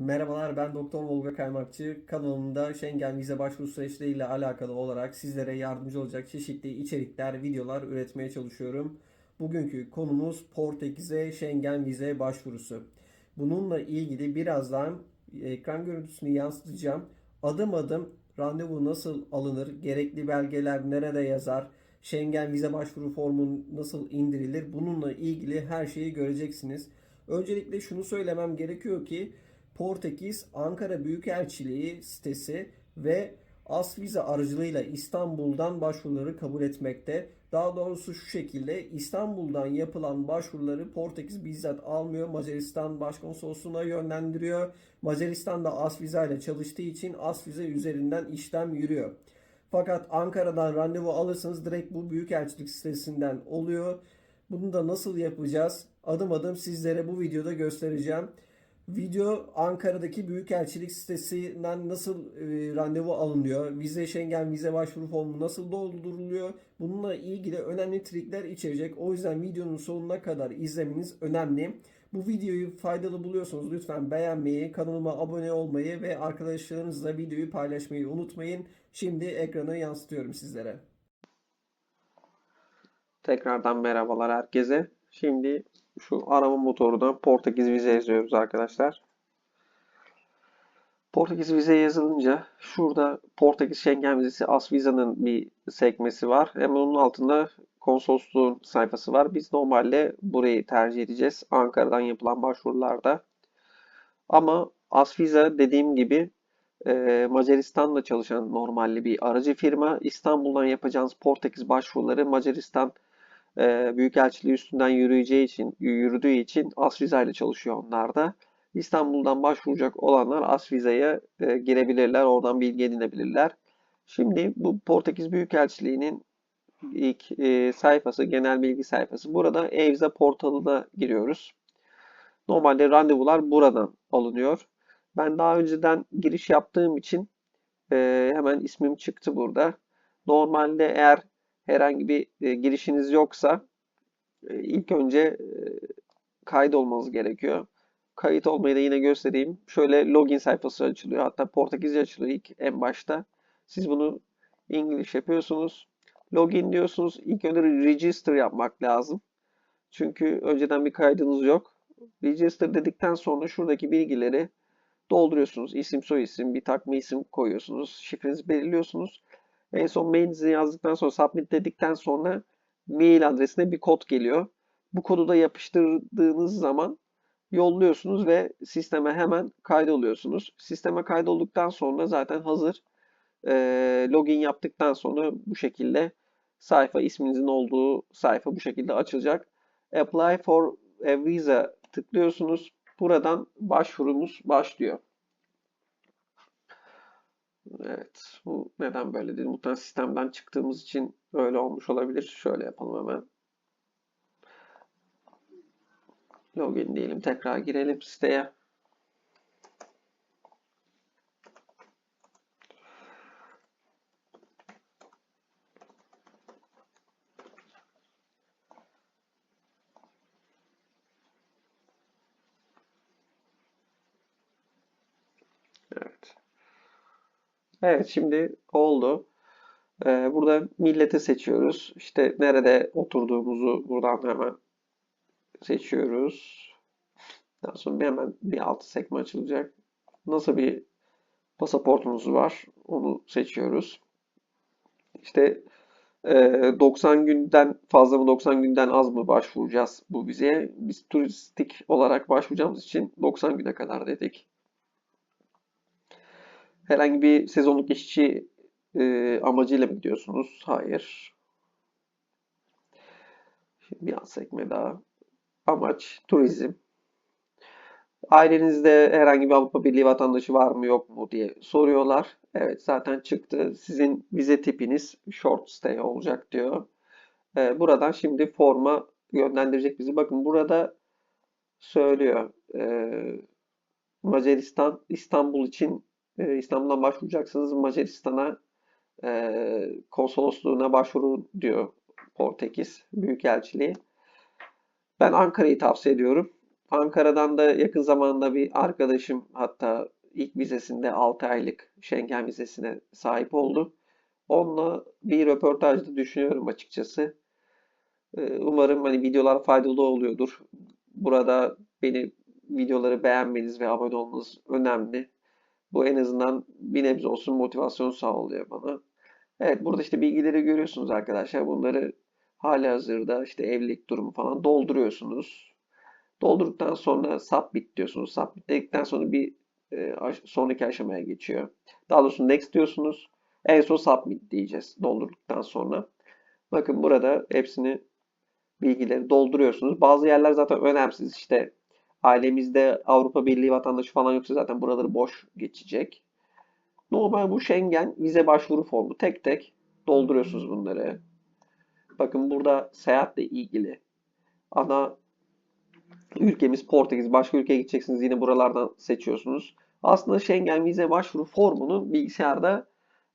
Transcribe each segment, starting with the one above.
Merhabalar ben Doktor Volga Kaymakçı. Kanalımda Schengen vize başvuru süreçleriyle alakalı olarak sizlere yardımcı olacak çeşitli içerikler, videolar üretmeye çalışıyorum. Bugünkü konumuz Portekiz'e Schengen vize başvurusu. Bununla ilgili birazdan ekran görüntüsünü yansıtacağım. Adım adım randevu nasıl alınır, gerekli belgeler nerede yazar, Schengen vize başvuru formu nasıl indirilir bununla ilgili her şeyi göreceksiniz. Öncelikle şunu söylemem gerekiyor ki Portekiz Ankara Büyükelçiliği sitesi ve Asvize aracılığıyla İstanbul'dan başvuruları kabul etmekte. Daha doğrusu şu şekilde İstanbul'dan yapılan başvuruları Portekiz bizzat almıyor. Macaristan Başkonsolosluğu'na yönlendiriyor. Macaristan da Asvize ile çalıştığı için Asvize üzerinden işlem yürüyor. Fakat Ankara'dan randevu alırsanız direkt bu büyükelçilik sitesinden oluyor. Bunu da nasıl yapacağız? Adım adım sizlere bu videoda göstereceğim. Video Ankara'daki Büyükelçilik sitesinden nasıl e, randevu alınıyor? Vize Schengen vize başvuru formu nasıl dolduruluyor? Bununla ilgili önemli trikler içerecek. O yüzden videonun sonuna kadar izlemeniz önemli. Bu videoyu faydalı buluyorsanız lütfen beğenmeyi, kanalıma abone olmayı ve arkadaşlarınızla videoyu paylaşmayı unutmayın. Şimdi ekranı yansıtıyorum sizlere. Tekrardan merhabalar herkese. Şimdi şu arama motorundan Portekiz vize yazıyoruz arkadaşlar. Portekiz vize yazılınca şurada Portekiz Schengen vizesi Asvisa'nın bir sekmesi var. Hemen onun altında konsolosluğun sayfası var. Biz normalde burayı tercih edeceğiz Ankara'dan yapılan başvurularda. Ama Asvisa dediğim gibi e, Macaristan'da çalışan normalde bir aracı firma. İstanbul'dan yapacağınız Portekiz başvuruları Macaristan e, Büyükelçiliği üstünden yürüyeceği için, yürüdüğü için Asviza ile çalışıyor onlar da. İstanbul'dan başvuracak olanlar Asviza'ya e, girebilirler, oradan bilgi edinebilirler. Şimdi bu Portekiz Büyükelçiliği'nin ilk e, sayfası, genel bilgi sayfası. Burada e-vize portalına giriyoruz. Normalde randevular buradan alınıyor. Ben daha önceden giriş yaptığım için e, hemen ismim çıktı burada. Normalde eğer herhangi bir e, girişiniz yoksa e, ilk önce e, kaydolmanız gerekiyor. Kayıt olmayı da yine göstereyim. Şöyle login sayfası açılıyor. Hatta Portekizce açılıyor ilk en başta. Siz bunu İngiliz yapıyorsunuz. Login diyorsunuz. İlk önce register yapmak lazım. Çünkü önceden bir kaydınız yok. Register dedikten sonra şuradaki bilgileri dolduruyorsunuz. İsim, soy isim, bir takma isim koyuyorsunuz. Şifrenizi belirliyorsunuz. En son mailinizi yazdıktan sonra submit dedikten sonra mail adresine bir kod geliyor. Bu kodu da yapıştırdığınız zaman yolluyorsunuz ve sisteme hemen kaydoluyorsunuz. Sisteme kaydolduktan sonra zaten hazır. E, login yaptıktan sonra bu şekilde sayfa isminizin olduğu sayfa bu şekilde açılacak. Apply for a visa tıklıyorsunuz. Buradan başvurumuz başlıyor. Evet. Bu neden böyle değil? Muhtemelen sistemden çıktığımız için öyle olmuş olabilir. Şöyle yapalım hemen. Login diyelim. Tekrar girelim siteye. Evet şimdi oldu. Ee, burada milleti seçiyoruz. İşte nerede oturduğumuzu buradan hemen seçiyoruz. Daha sonra hemen bir alt sekme açılacak. Nasıl bir pasaportunuz var onu seçiyoruz. İşte e, 90 günden fazla mı 90 günden az mı başvuracağız bu vizeye? Biz turistik olarak başvuracağımız için 90 güne kadar dedik. Herhangi bir sezonluk işçi e, amacıyla mı gidiyorsunuz? Hayır. Şimdi bir alt sekme daha. Amaç turizm. Ailenizde herhangi bir Avrupa Birliği vatandaşı var mı yok mu diye soruyorlar. Evet zaten çıktı. Sizin vize tipiniz short stay olacak diyor. E, buradan şimdi forma yönlendirecek bizi. Bakın burada söylüyor. E, Macaristan İstanbul için e, İstanbul'dan başvuracaksınız Macaristan'a e, konsolosluğuna başvuru diyor Portekiz Büyükelçiliği. Ben Ankara'yı tavsiye ediyorum. Ankara'dan da yakın zamanda bir arkadaşım hatta ilk vizesinde 6 aylık Schengen vizesine sahip oldu. Onunla bir röportajda düşünüyorum açıkçası. Ee, Umarım hani videolar faydalı oluyordur. Burada beni videoları beğenmeniz ve abone olmanız önemli. Bu en azından bir nebze olsun motivasyon sağlıyor bana. Evet burada işte bilgileri görüyorsunuz arkadaşlar. Bunları halihazırda işte evlilik durumu falan dolduruyorsunuz. Doldurduktan sonra submit diyorsunuz. Submit dedikten sonra bir e, sonraki aşamaya geçiyor. Daha doğrusu next diyorsunuz. En son submit diyeceğiz doldurduktan sonra. Bakın burada hepsini bilgileri dolduruyorsunuz. Bazı yerler zaten önemsiz. İşte ailemizde Avrupa Birliği vatandaşı falan yoksa zaten buraları boş geçecek. Normal bu Schengen vize başvuru formu. Tek tek dolduruyorsunuz bunları. Bakın burada seyahatle ilgili ana ülkemiz Portekiz. Başka ülkeye gideceksiniz yine buralardan seçiyorsunuz. Aslında Schengen vize başvuru formunun bilgisayarda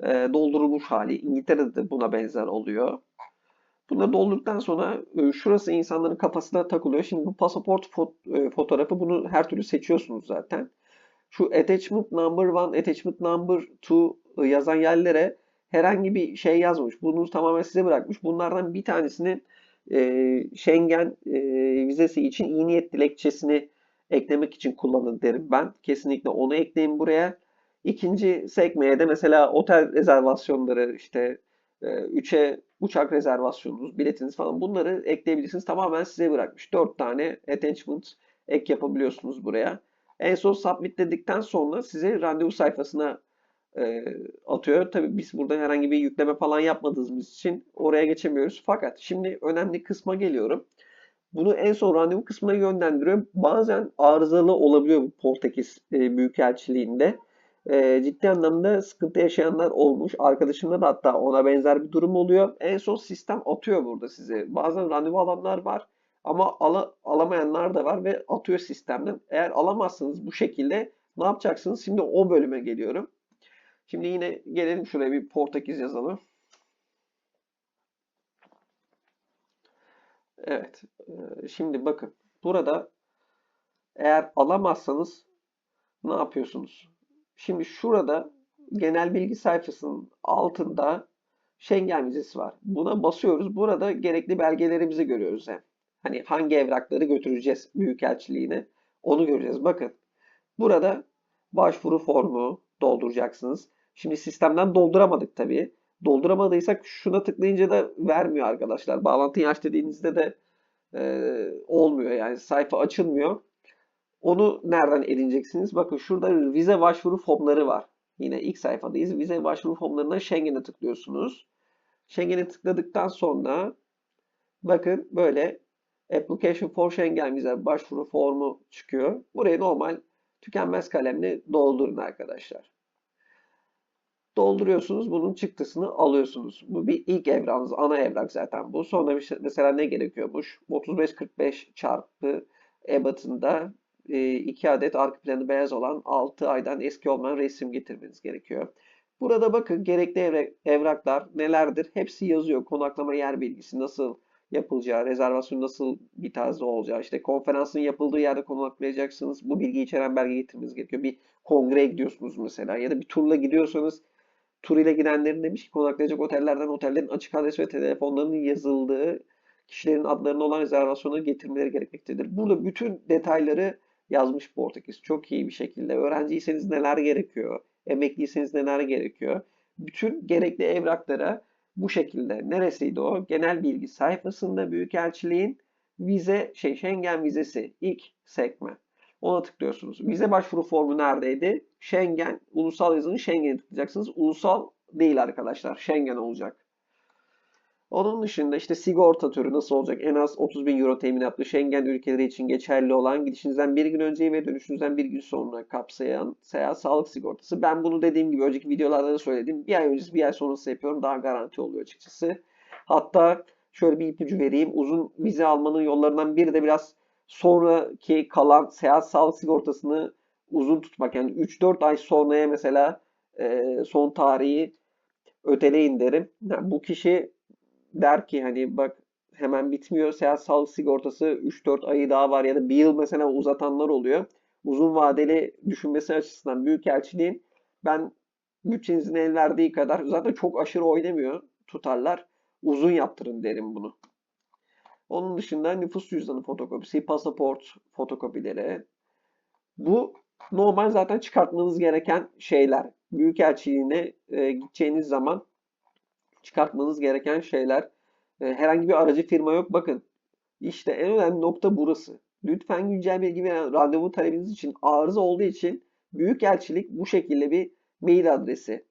e, doldurulmuş hali. İngiltere'de de buna benzer oluyor. Bunları doldurduktan sonra e, şurası insanların kafasına takılıyor. Şimdi bu pasaport e, fotoğrafı bunu her türlü seçiyorsunuz zaten. Şu attachment number one, attachment number two e, yazan yerlere herhangi bir şey yazmamış. Bunu tamamen size bırakmış. Bunlardan bir tanesini e, Schengen vizesi için iyi niyet dilekçesini eklemek için kullanın derim ben. Kesinlikle onu ekleyin buraya. İkinci sekmeye de mesela otel rezervasyonları işte 3'e uçak rezervasyonunuz, biletiniz falan bunları ekleyebilirsiniz. Tamamen size bırakmış. 4 tane attachment ek yapabiliyorsunuz buraya. En son submit dedikten sonra sizi randevu sayfasına e, atıyor. Tabii biz burada herhangi bir yükleme falan yapmadığımız için oraya geçemiyoruz. Fakat şimdi önemli kısma geliyorum. Bunu en son randevu kısmına yönlendiriyor. Bazen arızalı olabiliyor bu Portekiz e, Büyükelçiliğinde. E, ciddi anlamda sıkıntı yaşayanlar olmuş. Arkadaşımda da hatta ona benzer bir durum oluyor. En son sistem atıyor burada size. Bazen randevu alanlar var ama ala- alamayanlar da var ve atıyor sistemden. Eğer alamazsanız bu şekilde ne yapacaksınız? Şimdi o bölüme geliyorum. Şimdi yine gelelim şuraya bir Portekiz yazalım. Evet. e, Şimdi bakın. Burada eğer alamazsanız ne yapıyorsunuz? Şimdi şurada genel bilgi sayfasının altında Schengen vizesi var. Buna basıyoruz. Burada gerekli belgelerimizi görüyoruz hem. Hani hangi evrakları götüreceğiz Büyükelçiliğine onu göreceğiz. Bakın burada başvuru formu dolduracaksınız. Şimdi sistemden dolduramadık tabii. Dolduramadıysak şuna tıklayınca da vermiyor arkadaşlar. Bağlantıyı aç dediğinizde de e, olmuyor yani sayfa açılmıyor. Onu nereden edineceksiniz? Bakın şurada vize başvuru formları var. Yine ilk sayfadayız. Vize başvuru formlarına Schengen'e tıklıyorsunuz. Schengen'e tıkladıktan sonra bakın böyle Application for Schengen vize başvuru formu çıkıyor. Buraya normal tükenmez kalemle doldurun arkadaşlar. Dolduruyorsunuz. Bunun çıktısını alıyorsunuz. Bu bir ilk evrağınız. Ana evrak zaten bu. Sonra şey- mesela ne gerekiyormuş? 35-45 çarpı ebatında 2 adet arka planı beyaz olan 6 aydan eski olmayan resim getirmeniz gerekiyor. Burada bakın gerekli evraklar nelerdir? Hepsi yazıyor. Konaklama yer bilgisi nasıl yapılacağı, rezervasyon nasıl bir tarzda olacağı, işte konferansın yapıldığı yerde konaklayacaksınız. Bu bilgiyi içeren belge getirmeniz gerekiyor. Bir kongreye gidiyorsunuz mesela ya da bir turla gidiyorsanız tur ile gidenlerin demiş ki konaklayacak otellerden otellerin açık adres ve telefonlarının yazıldığı kişilerin adlarına olan rezervasyonları getirmeleri gerekmektedir. Burada bütün detayları yazmış Portekiz. Çok iyi bir şekilde. Öğrenciyseniz neler gerekiyor? Emekliyseniz neler gerekiyor? Bütün gerekli evraklara bu şekilde. Neresiydi o? Genel bilgi sayfasında Büyükelçiliğin vize, şey Schengen vizesi ilk sekme. Ona tıklıyorsunuz. Vize başvuru formu neredeydi? Schengen, ulusal yazının Schengen'e tıklayacaksınız. Ulusal değil arkadaşlar. Schengen olacak. Onun dışında işte sigorta türü nasıl olacak? En az 30 bin euro teminatlı Schengen ülkeleri için geçerli olan gidişinizden bir gün önce ve dönüşünüzden bir gün sonra kapsayan seyahat sağlık sigortası. Ben bunu dediğim gibi önceki videolarda da söyledim. Bir ay öncesi bir ay sonrası yapıyorum. Daha garanti oluyor açıkçası. Hatta şöyle bir ipucu vereyim. Uzun vize almanın yollarından biri de biraz sonraki kalan seyahat sağlık sigortasını uzun tutmak. Yani 3-4 ay sonraya mesela son tarihi öteleyin derim. Yani bu kişi der ki hani bak hemen bitmiyor. Seyahat sağlık sigortası 3-4 ayı daha var ya da bir yıl mesela uzatanlar oluyor. Uzun vadeli düşünmesi açısından Büyükelçiliğin ben bütçenizin el verdiği kadar zaten çok aşırı oynamıyor tutarlar. Uzun yaptırın derim bunu. Onun dışında nüfus cüzdanı fotokopisi, pasaport fotokopileri. Bu normal zaten çıkartmanız gereken şeyler. Büyükelçiliğine e, gideceğiniz zaman çıkartmanız gereken şeyler. E, herhangi bir aracı firma yok. Bakın işte en önemli nokta burası. Lütfen güncel bilgi ve randevu talebiniz için arıza olduğu için Büyükelçilik bu şekilde bir mail adresi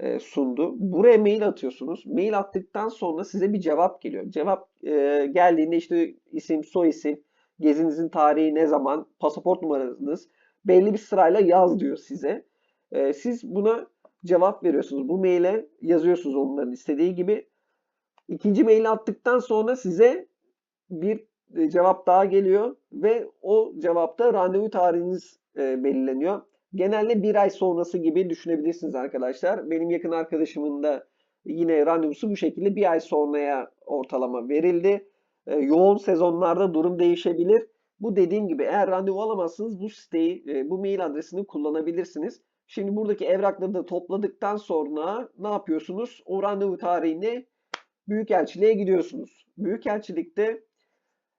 e, sundu. Buraya mail atıyorsunuz. Mail attıktan sonra size bir cevap geliyor. Cevap e, geldiğinde işte isim, soy isim, gezinizin tarihi ne zaman, pasaport numaranız belli bir sırayla yaz diyor size. E, siz buna cevap veriyorsunuz. Bu maile yazıyorsunuz onların istediği gibi. İkinci maili attıktan sonra size bir e, cevap daha geliyor ve o cevapta randevu tarihiniz e, belirleniyor. Genelde bir ay sonrası gibi düşünebilirsiniz arkadaşlar. Benim yakın arkadaşımın da yine randevusu bu şekilde bir ay sonraya ortalama verildi. E, yoğun sezonlarda durum değişebilir. Bu dediğim gibi eğer randevu alamazsınız bu siteyi, e, bu mail adresini kullanabilirsiniz. Şimdi buradaki evrakları da topladıktan sonra ne yapıyorsunuz? O randevu tarihini Büyükelçiliğe gidiyorsunuz. Büyükelçilikte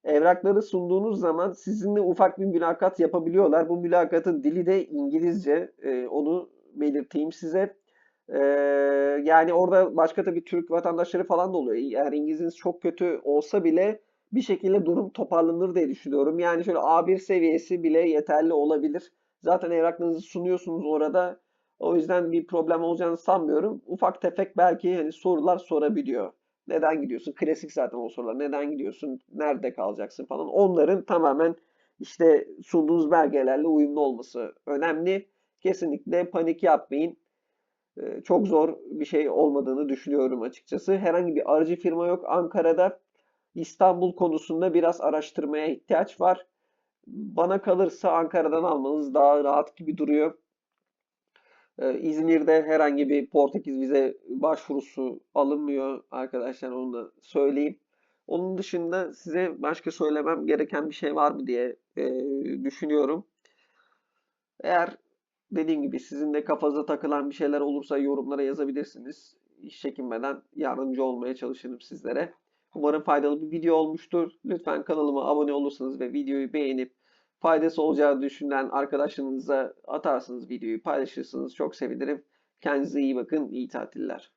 evrakları sunduğunuz zaman sizinle ufak bir mülakat yapabiliyorlar. Bu mülakatın dili de İngilizce. Ee, onu belirteyim size. Ee, yani orada başka tabii Türk vatandaşları falan da oluyor. Eğer İngilizceniz çok kötü olsa bile bir şekilde durum toparlanır diye düşünüyorum. Yani şöyle A1 seviyesi bile yeterli olabilir. Zaten evraklarınızı sunuyorsunuz orada. O yüzden bir problem olacağını sanmıyorum. Ufak tefek belki hani sorular sorabiliyor. Neden gidiyorsun? Klasik zaten o sorular. Neden gidiyorsun? Nerede kalacaksın falan. Onların tamamen işte sunduğunuz belgelerle uyumlu olması önemli. Kesinlikle panik yapmayın. Ee, Çok zor bir şey olmadığını düşünüyorum açıkçası. Herhangi bir aracı firma yok Ankara'da. İstanbul konusunda biraz araştırmaya ihtiyaç var. Bana kalırsa Ankara'dan almanız daha rahat gibi duruyor. Ee, İzmir'de herhangi bir Portekiz vize başvurusu alınmıyor arkadaşlar onu da söyleyeyim. Onun dışında size başka söylemem gereken bir şey var mı diye e, düşünüyorum. Eğer dediğim gibi sizin de kafanıza takılan bir şeyler olursa yorumlara yazabilirsiniz. Hiç çekinmeden yardımcı olmaya çalışırım sizlere. Umarım faydalı bir video olmuştur. Lütfen kanalıma abone olursanız ve videoyu beğenip faydası olacağı düşünen arkadaşlarınıza atarsınız videoyu paylaşırsınız. Çok sevinirim. Kendinize iyi bakın. İyi tatiller.